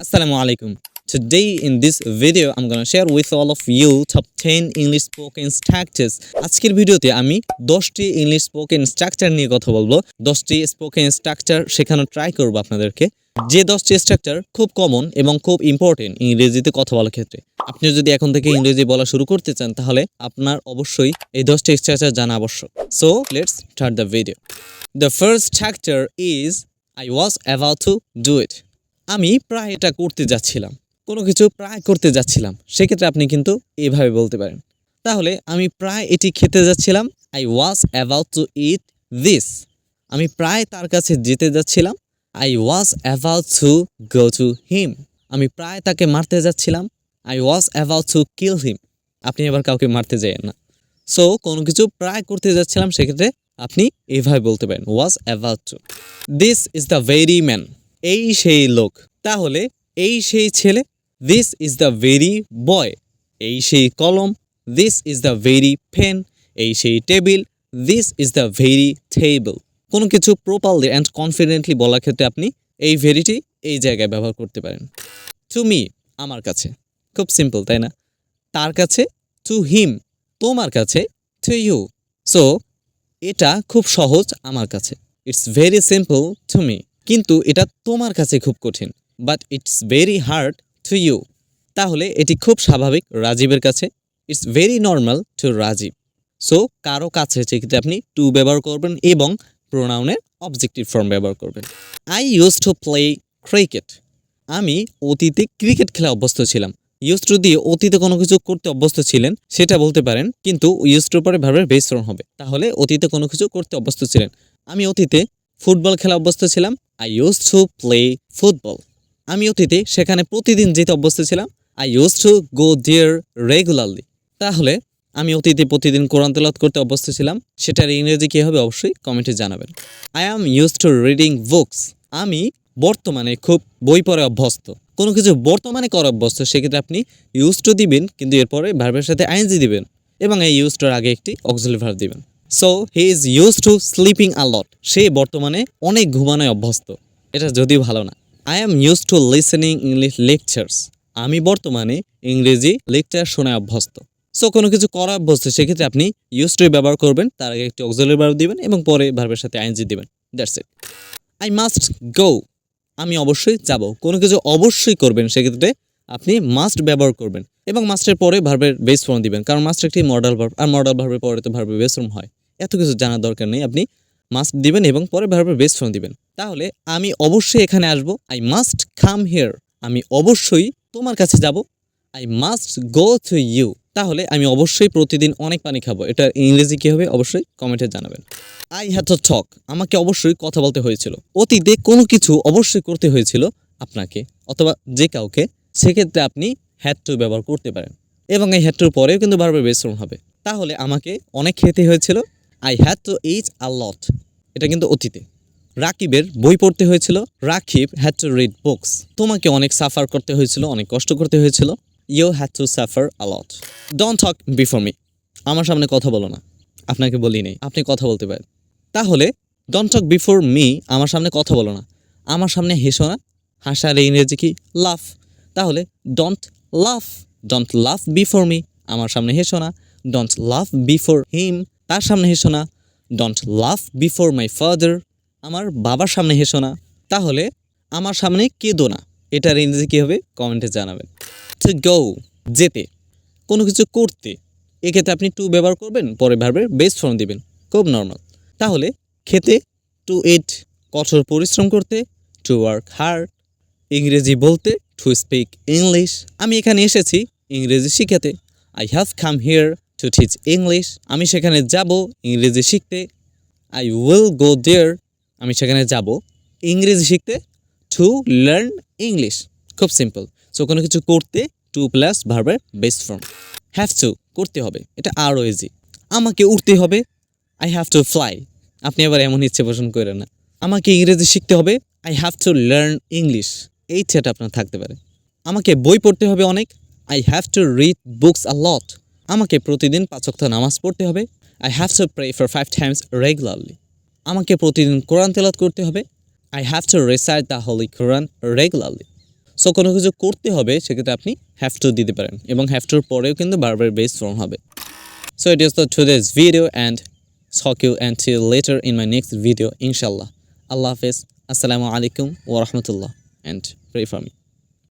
Assalamu alaikum. Today in this video, I'm gonna share with all of you top 10 English spoken structures. আজকের ভিডিওতে আমি 10টি English spoken structure নিয়ে কথা বলব। 10টি স্পোকেন স্ট্রাকচার শেখানো ট্রাই করব আপনাদেরকে। যে 10টি স্ট্রাকচার খুব কমন এবং খুব ইম্পর্টেন্ট ইংরেজিতে কথা বলার ক্ষেত্রে। আপনি যদি এখন থেকে ইংরেজি বলা শুরু করতে চান, তাহলে আপনার অবশ্যই এই 10টি স্ট্রাকচার জানা আবশ্যক। So let's start the video the first structure is I was about to do it আমি প্রায় এটা করতে যাচ্ছিলাম। কোনো কিছু প্রায় করতে যাচ্ছিলাম। সেক্ষেত্রে আপনি কিন্তু এভাবে বলতে পারেন। তাহলে আমি প্রায় এটি খেতে যাচ্ছিলাম। I was about to eat this আমি প্রায় তার কাছে যেতে যাচ্ছিলাম। I was about to go to him আমি প্রায় তাকে মারতে যাচ্ছিলাম। I was about to kill him আপনি এবার কাউকে মারতে যাইয়েন না। সো কোনো কিছু প্রায় করতে যাচ্ছিলাম। সেক্ষেত্রে আপনি এভাবে বলতে পারেন। Was about to this is the very man এই সেই লোক। তাহলে এই সেই ছেলে this is the very boy এই সেই কলম this is the very pen এই সেই table this is the very table কোনো কিছু প্রপারলি অ্যান্ড কনফিডেন্টলি বলার ক্ষেত্রে আপনি এই ভেরিটি এই জায়গায় ব্যবহার করতে পারেন। টু মি আমার কাছে। খুব সিম্পল তাই না? তার কাছে টু হিম তোমার কাছে টু ইউ সো এটা খুব সহজ আমার কাছে। It's very simple to me কিন্তু এটা তোমার কাছে খুব কঠিন but it's very hard to you তাহলে এটি খুব স্বাভাবিক রাজীবের কাছে it's very normal to Rajib. So কারও কাছে সেক্ষেত্রে আপনি টু ব্যবহার করবেন এবং প্রোনাউনের অবজেক্টিভ ফর্ম ব্যবহার করবেন। I use to play cricket আমি অতীতে ক্রিকেট খেলা অভ্যস্ত ছিলাম। ইউজ টু দিয়ে অতীতে কোনো কিছু করতে অভ্যস্ত ছিলেন, সেটা বলতে পারেন, কিন্তু ইউজ টু পরে ভাবের বেস ফর্ম হবে। তাহলে অতীতে কোনো কিছু করতে অভ্যস্ত ছিলেন। আমি অতীতে ফুটবল খেলা অভ্যস্ত ছিলাম I use to play football আমি অতীতে সেখানে প্রতিদিন যেতে অভ্যস্ত ছিলাম I use to go there regularly তাহলে আমি অতীতে প্রতিদিন কোরআন তেলাত করতে অভ্যস্ত ছিলাম, সেটার ইংরেজি কী হবে অবশ্যই কমেন্টে জানাবেন। I am use to reading books আমি বর্তমানে খুব বই পড়ে অভ্যস্ত। কোনো কিছু বর্তমানে করা অভ্যস্ত, সেক্ষেত্রে আপনি ইউজ টু দিবেন, কিন্তু এরপরে ভার্বের সাথে আইনজি দিবেন এবং এই ইউজ টুর আগে একটি অক্সিলারি ভার্ব দিবেন। So he is use to sleeping a lot সে বর্তমানে অনেক ঘুমানোয় অভ্যস্ত। এটা যদিও ভালো না। I am use to listening English lectures আমি বর্তমানে ইংরেজি লেকচার শোনায় অভ্যস্ত। সো কোনো কিছু করা অভ্যস্ত, সেক্ষেত্রে আপনি ইউজ টু ব্যবহার করবেন, তার আগে একটি অক্সিলারি ভার্ব দিবেন এবং পরে ভার্বের সাথে আইনজি দিবেন। That's it I must go আমি অবশ্যই যাব। কোনো কিছু অবশ্যই করবেন, সেক্ষেত্রে আপনি মাস্ট ব্যবহার করবেন এবং মাস্টের পরে ভার্বের বেস ফর্ম দিবেন। কারণ মাস্ট একটি মডেল ভার্ব আর মডেল ভার্বের পরে তো ভার্বের বেস ফর্ম হয়। এত কিছু জানার দরকার নেই। আপনি মাস্ট দিবেন এবং পরে ভার্বের বেস ফর্ম দিবেন। তাহলে আমি অবশ্যই এখানে আসব। আই মাস্ট কাম হিয়ার আমি অবশ্যই তোমার কাছে যাব। I must go to you তাহলে আমি অবশ্যই প্রতিদিন অনেক পানি খাব। এটা ইংরেজি কী হবে? অবশ্যই কমেন্টে জানাবেন। আই হ্যাড টু টক আমাকে অবশ্যই কথা বলতে হয়েছিল। অতীতে কোনো কিছু অবশ্যই করতে হয়েছিল আপনাকে অথবা যে কাউকে। সেক্ষেত্রে আপনি হ্যাড টু ব্যবহার করতে পারেন। এবং এই হ্যাড টুর পরেও কিন্তু বারবার বেসরম হবে। তাহলে আমাকে অনেক খেতে হয়েছিল। I had to eat a lot এটা কিন্তু অতীতে। রাকিবের বই পড়তে হয়েছিল, Rakib had to read books তোমাকে অনেক সাফার করতে হয়েছিল, অনেক কষ্ট করতে হয়েছিল। You had to suffer a lot don't talk before me আমার সামনে কথা বলো না। আপনাকে বলি নেই। আপনি কথা বলতে পারেন। তাহলে ডোন্ট টক বিফোর মি আমার সামনে কথা বলো না। আমার সামনে হেসো না। হাসার ইংরেজি কি? লাফ তাহলে ডোন্ট লাফ ডোন্ট লাফ বিফোর মি আমার সামনে হেসো না। ডোন্ট লাফ বিফোর হিম তার সামনে হেসো না ডোন্ট লাফ বিফোর মাই ফাদার আমার বাবার সামনে হেসো না তাহলে আমার সামনে কেঁদো না। এটার ইংরেজি কী হবে? কমেন্টে জানাবেন। টু গো যেতে, কোনো কিছু করতে, এক্ষেত্রে আপনি টু ব্যবহার করবেন, পরে ভার্বের বেস্ট ফর্ম দিবেন, খুব নর্মাল তাহলে খেতে টু ইট কঠোর পরিশ্রম করতে টু ওয়ার্ক হার্ড ইংরেজি বলতে টু স্পিক ইংলিশ আমি এখানে এসেছি ইংরেজি শিখাতে। I have come here to teach English আমি সেখানে যাব ইংরেজি শিখতে। আই উইল গো দেয়ার আমি সেখানে যাব ইংরেজি শিখতে টু লার্ন ইংলিশ খুব সিম্পল সো কোনো কিছু করতে টু প্লাস ভার্বের বেস ফর্ম হ্যাভ টু করতে হবে। এটা আরও ইজি আমাকে উঠতে হবে। আই হ্যাভ টু ফ্লাই আপনি আবার এমন ইচ্ছে পোষণ করেন না। আমাকে ইংরেজি শিখতে হবে। I have to learn English এই ইচ্ছাটা আপনার থাকতে পারে। আমাকে বই পড়তে হবে অনেক। I have to read books a lot আমাকে প্রতিদিন পাঁচক্ত নামাজ পড়তে হবে। I have to pray for five times regularly আমাকে প্রতিদিন কোরআন তেলাত করতে হবে। I have to recite the holy Quran regularly so কোনো কিছু করতে হবে, সেক্ষেত্রে আপনি হ্যাভ টু দিতে পারেন এবং হ্যাভ টুর পরেও কিন্তু বারবার বেস ফর্ম হবে। So it is the today's video and talk you until later in my next video, inshallah allah hafiz assalamu alaikum wa rahmatullah and pray for me